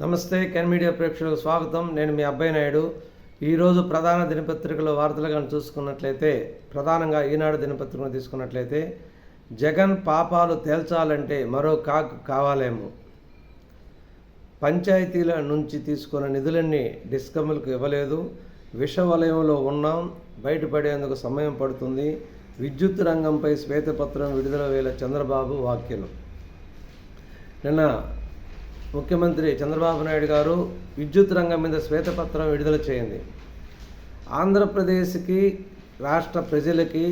నమస్తే can media ప్రేక్షకులకు స్వాగతం. నేను మీ అబ్బాయి నాయుడు. ఈరోజు ప్రధాన దినపత్రికలో వార్తలు కానీ చూసుకున్నట్లయితే ప్రధానంగా ఈనాడు దినపత్రికను తీసుకున్నట్లయితే జగన్ పాపాలు తేల్చాలంటే మరో కాక్ కావాలేమో. పంచాయతీల నుంచి తీసుకున్న నిధులన్నీ డిస్కమ్లకు ఇవ్వలేదు. విష వలయంలో ఉన్నాం. బయటపడేందుకు సమయం పడుతుంది. విద్యుత్ రంగంపై శ్వేతపత్రం విడుదల వేల చంద్రబాబు వ్యాఖ్యలు. నిన్న ముఖ్యమంత్రి చంద్రబాబు నాయుడు గారు విద్యుత్ రంగం మీద శ్వేతపత్రం విడుదల చేయండి. ఆంధ్రప్రదేశ్కి రాష్ట్ర ప్రజలకి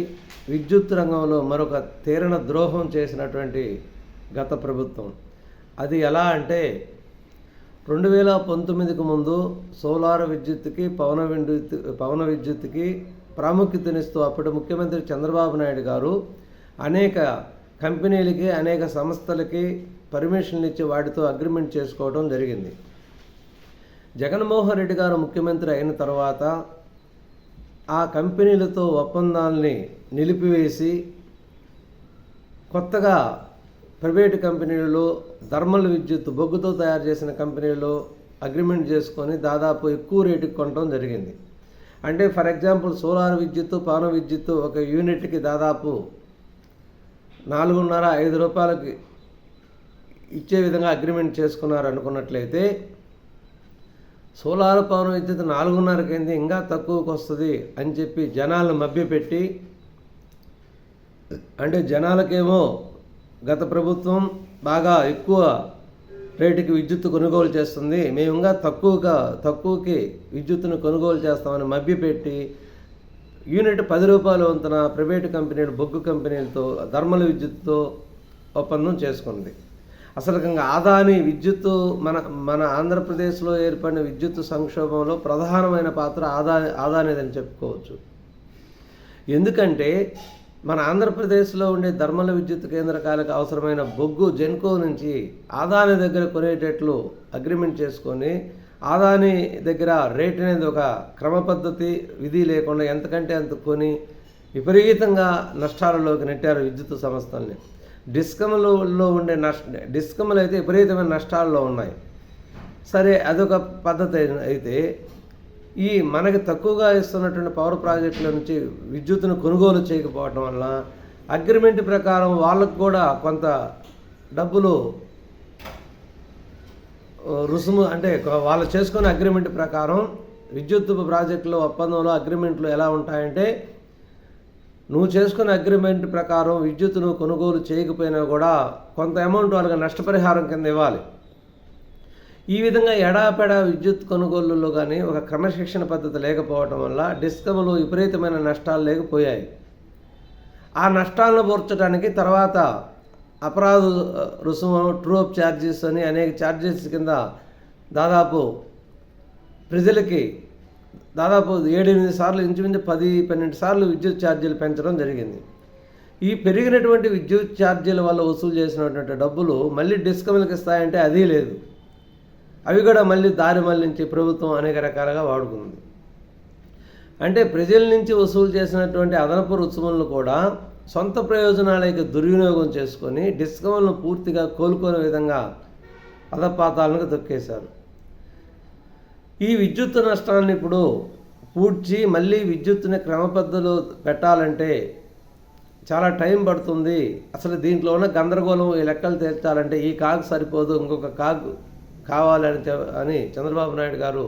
విద్యుత్ రంగంలో మరొక తీరణ ద్రోహం చేసినటువంటి గత ప్రభుత్వం. అది ఎలా అంటే రెండు వేల పంతొమ్మిదికి ముందు సోలార్ విద్యుత్కి పవన విద్యుత్ పవన విద్యుత్కి ప్రాముఖ్యతనిస్తూ అప్పటి ముఖ్యమంత్రి చంద్రబాబు నాయుడు గారు అనేక కంపెనీలకి అనేక సంస్థలకి పర్మిషన్లు ఇచ్చి వాటితో అగ్రిమెంట్ చేసుకోవడం జరిగింది. జగన్మోహన్ రెడ్డి గారు ముఖ్యమంత్రి అయిన తర్వాత ఆ కంపెనీలతో ఒప్పందాల్ని నిలిపివేసి కొత్తగా ప్రైవేటు కంపెనీలలో థర్మల్ విద్యుత్ బొగ్గుతో తయారు చేసిన కంపెనీలో అగ్రిమెంట్ చేసుకొని దాదాపు ఎక్కువ రేటుకి కొనడం జరిగింది. అంటే ఫర్ ఎగ్జాంపుల్ సోలార్ విద్యుత్ పాన విద్యుత్ ఒక యూనిట్కి దాదాపు నాలుగున్నర ఐదు రూపాయలకి ఇచ్చే విధంగా అగ్రిమెంట్ చేసుకున్నారు అనుకున్నట్లయితే సోలార్ పవన్ విద్యుత్ నాలుగున్నర అయింది ఇంకా తక్కువకు వస్తుంది అని చెప్పి జనాలను మభ్యపెట్టి అంటే జనాలకేమో గత ప్రభుత్వం బాగా ఎక్కువ రేటుకి విద్యుత్ కొనుగోలు చేస్తుంది మేము ఇంకా తక్కువగా తక్కువకి విద్యుత్తును కొనుగోలు చేస్తామని మభ్యపెట్టి యూనిట్ పది రూపాయలు వంతున ప్రైవేటు కంపెనీలు బొగ్గు కంపెనీలతో ధర్మల విద్యుత్తో ఒప్పందం చేసుకుంది. అసలు ఆదాని విద్యుత్తు మన మన ఆంధ్రప్రదేశ్లో ఏర్పడిన విద్యుత్ సంక్షోభంలో ప్రధానమైన పాత్ర ఆదా ఆదానేదని చెప్పుకోవచ్చు. ఎందుకంటే మన ఆంధ్రప్రదేశ్లో ఉండే ధర్మల విద్యుత్ కేంద్రకాలకు అవసరమైన బొగ్గు జెన్కో నుంచి ఆదాని దగ్గర కొనేటట్లు అగ్రిమెంట్ చేసుకొని ఆదాని దగ్గర రేట్ అనేది ఒక క్రమ పద్ధతి విధి లేకుండా ఎంతకంటే అంత కొని విపరీతంగా నష్టాలలోకి నెట్టారు విద్యుత్ సంస్థల్ని. డిస్కములలో ఉండే నష్ట డిస్కములు అయితే విపరీతమైన నష్టాల్లో ఉన్నాయి. సరే అదొక పద్ధతి అయితే ఈ మనకి తక్కువగా ఇస్తున్నటువంటి పవర్ ప్రాజెక్టుల నుంచి విద్యుత్తును కొనుగోలు చేయకపోవడం వల్ల అగ్రిమెంట్ ప్రకారం వాళ్ళకు కూడా కొంత డబ్బులు రుసుము అంటే వాళ్ళు చేసుకునే అగ్రిమెంట్ ప్రకారం విద్యుత్ ప్రాజెక్టులో ఒప్పందంలో అగ్రిమెంట్లు ఎలా ఉంటాయంటే నువ్వు చేసుకున్న అగ్రిమెంట్ ప్రకారం విద్యుత్ను కొనుగోలు చేయకపోయినా కూడా కొంత అమౌంట్ వాళ్ళకి నష్టపరిహారం కింద ఇవ్వాలి. ఈ విధంగా ఎడాపెడా విద్యుత్ కొనుగోలులో కానీ ఒక క్రమశిక్షణ పద్ధతి లేకపోవడం వల్ల డిస్కమ్లో విపరీతమైన నష్టాలు లేకపోయాయి. ఆ నష్టాలను పూర్చడానికి తర్వాత అపరాధ రుసుము ట్రూప్ ఛార్జెస్ అని అనేక ఛార్జెస్ కింద దాదాపు ప్రజలకి దాదాపు ఏడెనిమిది సార్లు ఇంచుమించు పది పన్నెండు సార్లు విద్యుత్ ఛార్జీలు పెంచడం జరిగింది. ఈ పెరిగినటువంటి విద్యుత్ ఛార్జీల వల్ల వసూలు చేసినటువంటి డబ్బులు మళ్ళీ డిస్కమ్లకు ఇస్తాయంటే అదీ లేదు. అవి కూడా మళ్ళీ దారి మళ్ళించి ప్రభుత్వం అనేక రకాలుగా వాడుకుంది. అంటే ప్రజల నుంచి వసూలు చేసినటువంటి అదనపు రుసుములను కూడా సొంత ప్రయోజనాలకి దుర్వినియోగం చేసుకొని డిస్కమ్లను పూర్తిగా కోలుకునే విధంగా అధపాతాలను దొక్కేశారు ఈ విద్యుత్ నష్టాన్ని ఇప్పుడు పూడ్చి మళ్ళీ విద్యుత్తుని క్రమపద్ధతిలో పెట్టాలంటే చాలా టైం పడుతుంది. అసలు దీంట్లో ఉన్న గందరగోళం ఈ లెక్కలు తీర్చాలంటే ఈ కాగ్ సరిపోదు ఇంకొక కాగ్ కావాలని అని చంద్రబాబు నాయుడు గారు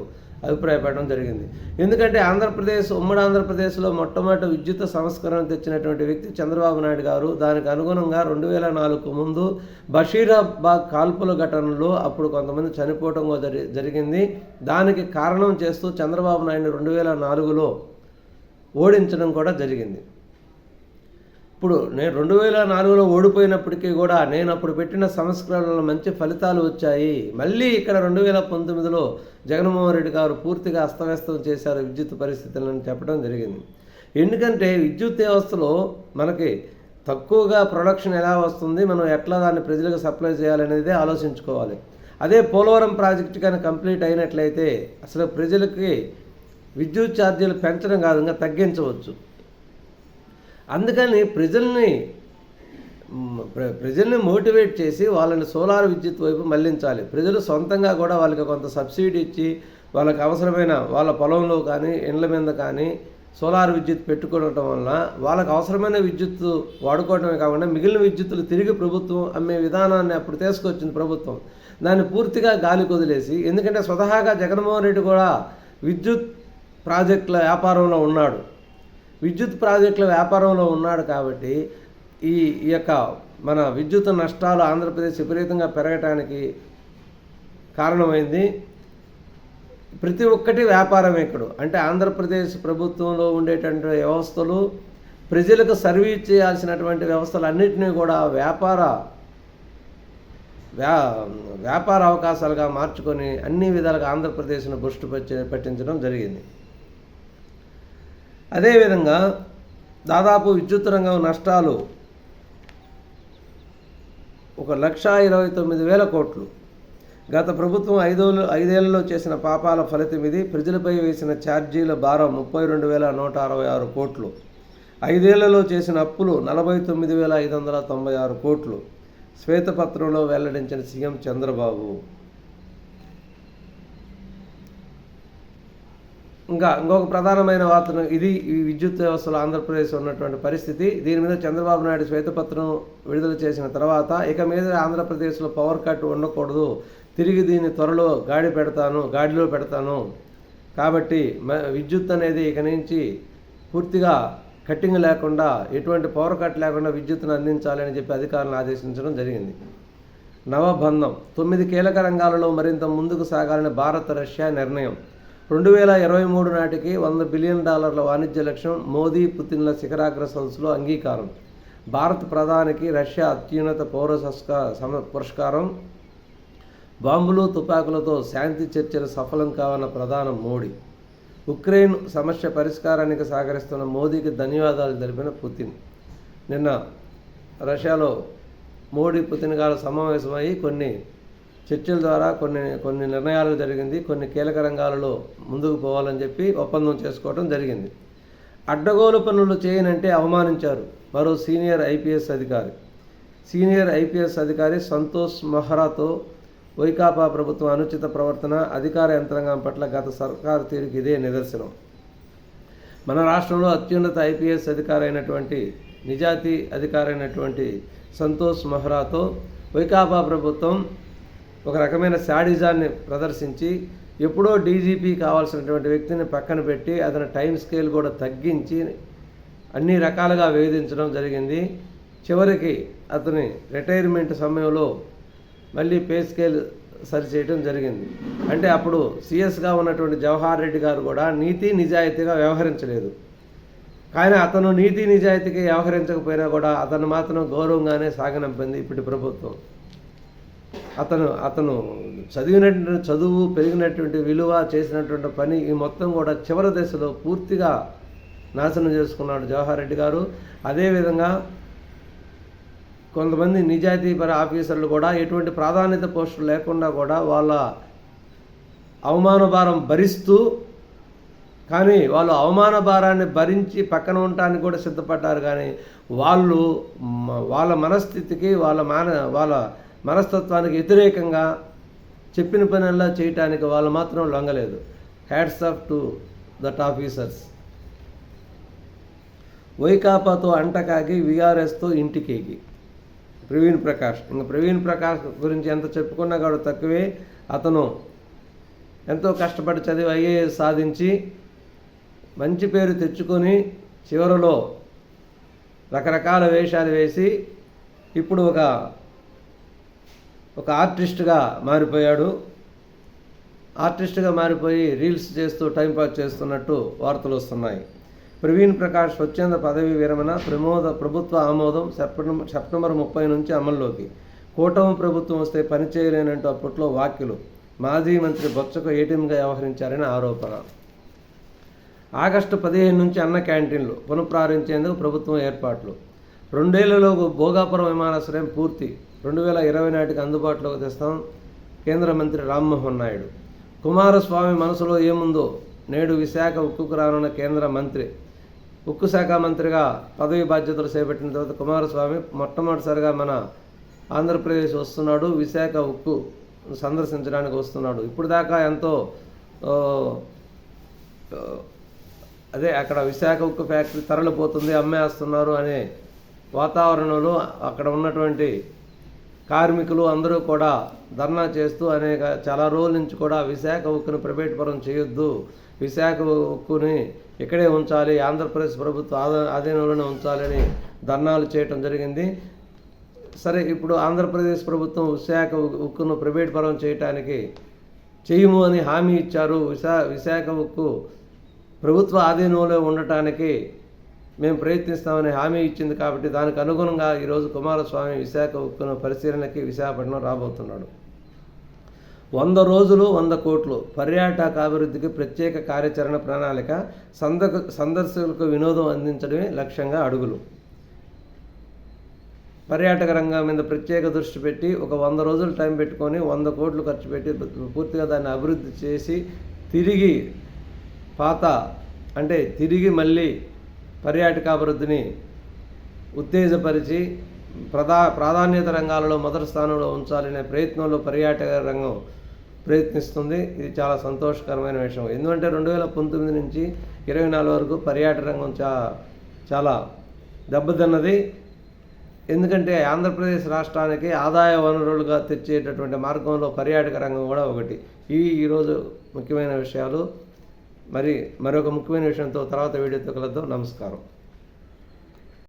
అభిప్రాయపడడం జరిగింది. ఎందుకంటే ఆంధ్రప్రదేశ్ ఉమ్మడి ఆంధ్రప్రదేశ్లో మొట్టమొదటి విద్యుత్ సంస్కరణ తెచ్చినటువంటి వ్యక్తి చంద్రబాబు నాయుడు గారు దానికి అనుగుణంగా రెండు వేల నాలుగు ముందు బషీరాబాద్ కాల్పుల ఘటనలో అప్పుడు కొంతమంది చనిపోవటం జరి జరిగింది. దానికి కారణం చేస్తూ చంద్రబాబు నాయుడు రెండు వేల నాలుగులో ఓడించడం కూడా జరిగింది. ఇప్పుడు నేను రెండు వేల నాలుగులో ఓడిపోయినప్పటికీ కూడా నేను అప్పుడు పెట్టిన సంస్కరణలో మంచి ఫలితాలు వచ్చాయి. మళ్ళీ ఇక్కడ రెండు వేల పంతొమ్మిదిలో జగన్మోహన్ రెడ్డి గారు పూర్తిగా అస్తవ్యస్తం చేశారు విద్యుత్ పరిస్థితులను చెప్పడం జరిగింది. ఎందుకంటే విద్యుత్ వ్యవస్థలో మనకి తక్కువగా ప్రొడక్షన్ ఎలా వస్తుంది మనం ఎట్లా దాన్ని ప్రజలకు సప్లై చేయాలనేది ఆలోచించుకోవాలి. అదే పోలవరం ప్రాజెక్ట్ కానీ కంప్లీట్ అయినట్లయితే అసలు ప్రజలకి విద్యుత్ ఛార్జీలు పెంచడం కాదు ఇంకా తగ్గించవచ్చు. అందుకని ప్రజల్ని ప్రజల్ని మోటివేట్ చేసి వాళ్ళని సోలార్ విద్యుత్ వైపు మళ్ళించాలి. ప్రజలు సొంతంగా కూడా వాళ్ళకి కొంత సబ్సిడీ ఇచ్చి వాళ్ళకి అవసరమైన వాళ్ళ పొలంలో కానీ ఇండ్ల మీద కానీ సోలార్ విద్యుత్ పెట్టుకోవడం వల్ల వాళ్ళకి అవసరమైన విద్యుత్ వాడుకోవడమే కాకుండా మిగిలిన విద్యుత్తులు తిరిగి ప్రభుత్వం అమ్మే విధానాన్ని అప్పుడు తీసుకొచ్చింది ప్రభుత్వం. దాన్ని పూర్తిగా గాలి కుదిలేసి ఎందుకంటే స్వతహాగా జగన్మోహన్ రెడ్డి కూడా విద్యుత్ ప్రాజెక్టుల వ్యాపారంలో ఉన్నాడు. విద్యుత్ ప్రాజెక్టుల వ్యాపారంలో ఉన్నాడు కాబట్టి ఈ ఈ యొక్క మన విద్యుత్ నష్టాలు ఆంధ్రప్రదేశ్ విపరీతంగా పెరగటానికి కారణమైంది. ప్రతి ఒక్కటి వ్యాపారం ఇక్కడ అంటే ఆంధ్రప్రదేశ్ ప్రభుత్వంలో ఉండేటువంటి వ్యవస్థలు ప్రజలకు సర్వీస్ చేయాల్సినటువంటి వ్యవస్థలు అన్నింటినీ కూడా వ్యాపార వ్యా వ్యాపార అవకాశాలుగా మార్చుకొని అన్ని విధాలుగా ఆంధ్రప్రదేశ్ను బుష్టు పట్టించడం జరిగింది. అదేవిధంగా దాదాపు విద్యుత్ రంగం నష్టాలు ఒక లక్ష ఇరవై తొమ్మిది వేల కోట్లు. గత ప్రభుత్వం ఐదో ఐదేళ్ళలో చేసిన పాపాల ఫలితం ఇది. ప్రజలపై వేసిన ఛార్జీల భారం ముప్పై రెండు వేల నూట అరవై ఆరు కోట్లు. ఐదేళ్ళలో చేసిన అప్పులు నలభై తొమ్మిది వేల ఐదు వందల తొంభై ఆరు కోట్లు. శ్వేతపత్రంలో వెల్లడించిన సీఎం చంద్రబాబు ఇంకా ఇంకొక ప్రధానమైన వార్త ఇది ఈ విద్యుత్ వ్యవస్థలో ఆంధ్రప్రదేశ్ ఉన్నటువంటి పరిస్థితి. దీని మీద చంద్రబాబు నాయుడు శ్వేతపత్రం విడుదల చేసిన తర్వాత ఇక మీద ఆంధ్రప్రదేశ్లో పవర్ కట్ ఉండకూడదు. తిరిగి దీన్ని త్వరలో గాడి పెడతాను గాడిలో పెడతాను. కాబట్టి మ- విద్యుత్ అనేది ఇక నుంచి పూర్తిగా కట్టింగ్ లేకుండా ఎటువంటి పవర్ కట్ లేకుండా విద్యుత్ను అందించాలని చెప్పి అధికారులను ఆదేశించడం జరిగింది. నవబంధం తొమ్మిది కీలక రంగాలలో మరింత ముందుకు సాగాలని భారత్ రష్యా నిర్ణయం. రెండు వేల ఇరవై మూడు నాటికి వంద బిలియన్ డాలర్ల వాణిజ్య లక్ష్యం మోదీ పుతిన్ల శిఖరాగ్ర సదస్సులో అంగీకారం. భారత్ ప్రధానికి రష్యా అత్యున్నత పౌర సమ పురస్కారం. బాంబులు తుపాకులతో శాంతి చర్చలు సఫలం కావన్న ప్రధాన మోడీ. ఉక్రెయిన్ సమస్య పరిష్కారానికి సహకరిస్తున్న మోదీకి ధన్యవాదాలు తెలిపిన పుతిన్. నిన్న రష్యాలో మోడీ పుతిన్ గారు సమావేశమై కొన్ని చర్చల ద్వారా కొన్ని కొన్ని నిర్ణయాలు జరిగింది. కొన్ని కీలక రంగాలలో ముందుకు పోవాలని చెప్పి ఒప్పందం చేసుకోవడం జరిగింది. అడ్డగోలు పనులు చేయనంటే అవమానించారు. మరో సీనియర్ ఐపీఎస్ అధికారి. సీనియర్ ఐపీఎస్ అధికారి సంతోష్ మెహ్రాతో వైకాపా ప్రభుత్వం అనుచిత ప్రవర్తన అధికార యంత్రాంగం పట్ల గత సర్కారు తీరుకి ఇదే నిదర్శనం. మన రాష్ట్రంలో అత్యున్నత ఐపీఎస్ అధికారి అయినటువంటి నిజాతి అధికారి అయినటువంటి సంతోష్ మెహ్రాతో వైకాపా ప్రభుత్వం ఒక రకమైన శాడిజాన్ని ప్రదర్శించి ఎప్పుడో డీజీపీ కావాల్సినటువంటి వ్యక్తిని పక్కన పెట్టి అతని టైం స్కేల్ కూడా తగ్గించి అన్ని రకాలుగా వేధించడం జరిగింది. చివరికి అతని రిటైర్మెంట్ సమయంలో మళ్ళీ పే స్కేల్ సరిచేయడం జరిగింది. అంటే అప్పుడు సీఎస్గా ఉన్నటువంటి జవహర్ రెడ్డి గారు కూడా నీతి నిజాయితీగా వ్యవహరించలేదు. కానీ అతను నీతి నిజాయితీగా వ్యవహరించకపోయినా కూడా అతను మాత్రం గౌరవంగానే సాగనంపింది ఇప్పటి ప్రభుత్వం. అతను అతను చదివినటువంటి చదువు పెరిగినటువంటి విలువ చేసినటువంటి పని ఈ మొత్తం కూడా చివరి దశలో పూర్తిగా నాశనం చేసుకున్నాడు జవహర్ రెడ్డి గారు. అదేవిధంగా కొంతమంది నిజాయితీపర ఆఫీసర్లు కూడా ఎటువంటి ప్రాధాన్యత పోస్టులు లేకుండా కూడా వాళ్ళ అవమాన భారం భరిస్తూ కానీ వాళ్ళు అవమాన భారాన్ని భరించి పక్కన ఉండటానికి కూడా సిద్ధపడ్డారు. కానీ వాళ్ళు వాళ్ళ మనస్థితికి వాళ్ళ మాన వాళ్ళ మనస్తత్వానికి వ్యతిరేకంగా చెప్పిన పనల్లా చేయటానికి వాళ్ళు మాత్రం లొంగలేదు. Hats off to that officers వైకాపాతో అంటకాగి విఆర్ఎస్తో ఇంటికేగి ప్రవీణ్ ప్రకాష్. ఇంకా ప్రవీణ్ ప్రకాష్ గురించి ఎంత చెప్పుకున్నా కూడా తక్కువే. అతను ఎంతో కష్టపడి చదివి ఐఏఎస్ సాధించి మంచి పేరు తెచ్చుకొని చివరిలో రకరకాల వేషాలు వేసి ఇప్పుడు ఒక ఒక ఆర్టిస్ట్గా మారిపోయాడు. ఆర్టిస్ట్గా మారిపోయి రీల్స్ చేస్తూ టైంపాస్ చేస్తున్నట్టు వార్తలు వస్తున్నాయి. ప్రవీణ్ ప్రకాష్ స్వచ్ఛంద పదవి విరమణ ప్రమోద ప్రభుత్వ ఆమోదం సెప్టెంబర్ సెప్టెంబర్ ముప్పై నుంచి అమల్లోకి. కూటమి ప్రభుత్వం వస్తే పని చేయలేనంటూ అప్పట్లో వ్యాఖ్యలు. మాజీ మంత్రి బొత్సకు ఏటీఎంగా వ్యవహరించారని ఆరోపణ. ఆగస్టు పదిహేను నుంచి అన్న క్యాంటీన్లు పునఃప్రారంభించేందుకు ప్రభుత్వం ఏర్పాట్లు. రెండేళ్ళలో భోగాపురం విమానాశ్రయం పూర్తి. రెండు వేల ఇరవై నాటికి అందుబాటులోకి తెస్తాం కేంద్ర మంత్రి రామ్మోహన్ నాయుడు. కుమారస్వామి మనసులో ఏముందో నేడు విశాఖ ఉక్కుకు రానున్న కేంద్ర మంత్రి. ఉక్కు శాఖ మంత్రిగా పదవి బాధ్యతలు చేపట్టిన తర్వాత కుమారస్వామి మొట్టమొదటిసారిగా మన ఆంధ్రప్రదేశ్ వస్తున్నాడు. విశాఖ ఉక్కు సందర్శించడానికి వస్తున్నాడు. ఇప్పుడు దాకా ఎంతో అదే అక్కడ విశాఖ ఉక్కు ఫ్యాక్టరీ తరలిపోతుంది అమ్మేస్తున్నారు అనే వాతావరణంలో అక్కడ ఉన్నటువంటి కార్మికులు అందరూ కూడా ధర్నా చేస్తూ అనేక చాలా రోజుల నుంచి కూడా విశాఖ ఉక్కును ప్రైవేట్ చేయొద్దు. విశాఖ ఉక్కుని ఇక్కడే ఉంచాలి ఆంధ్రప్రదేశ్ ప్రభుత్వ ఆధీనంలోనే ఉంచాలని ధర్నాలు చేయటం జరిగింది. సరే ఇప్పుడు ఆంధ్రప్రదేశ్ ప్రభుత్వం విశాఖ ఉక్కును ప్రైవేట్పరం చేయటానికి చేయము అని హామీ ఇచ్చారు. విశా విశాఖ ఉక్కు ప్రభుత్వ ఆధీనంలో ఉండటానికి మేము ప్రయత్నిస్తామని హామీ ఇచ్చింది కాబట్టి దానికి అనుగుణంగా ఈరోజు కుమారస్వామి విశాఖ ఉక్కును పరిశీలనకి విశాఖపట్నం రాబోతున్నాడు. వంద రోజులు వంద కోట్లు పర్యాటక అభివృద్ధికి ప్రత్యేక కార్యాచరణ ప్రణాళిక సందక సందర్శకులకు వినోదం అందించడమే లక్ష్యంగా అడుగులు. పర్యాటక రంగం మీద ప్రత్యేక దృష్టి పెట్టి ఒక వంద రోజులు టైం పెట్టుకొని వంద కోట్లు ఖర్చు పెట్టి పూర్తిగా దాన్ని అభివృద్ధి చేసి తిరిగి పాత అంటే తిరిగి మళ్ళీ పర్యాటకాభివృద్ధిని ఉత్తేజపరిచి ప్రధా ప్రాధాన్యత రంగాలలో మొదటి స్థానంలో ఉంచాలనే ప్రయత్నంలో పర్యాటక రంగం ప్రయత్నిస్తుంది. ఇది చాలా సంతోషకరమైన విషయం. ఎందుకంటే రెండు వేల పంతొమ్మిది నుంచి ఇరవై నాలుగు వరకు పర్యాటక రంగం చా చాలా దెబ్బతిన్నది. ఎందుకంటే ఆంధ్రప్రదేశ్ రాష్ట్రానికి ఆదాయ వనరులుగా తెచ్చేటటువంటి మార్గంలో పర్యాటక రంగం కూడా ఒకటి. ఇవి ఈరోజు ముఖ్యమైన విషయాలు మరి మరొక ముఖ్యమైన విషయంతో తర్వాత వీడియోతో కలుద్దాం. నమస్కారం.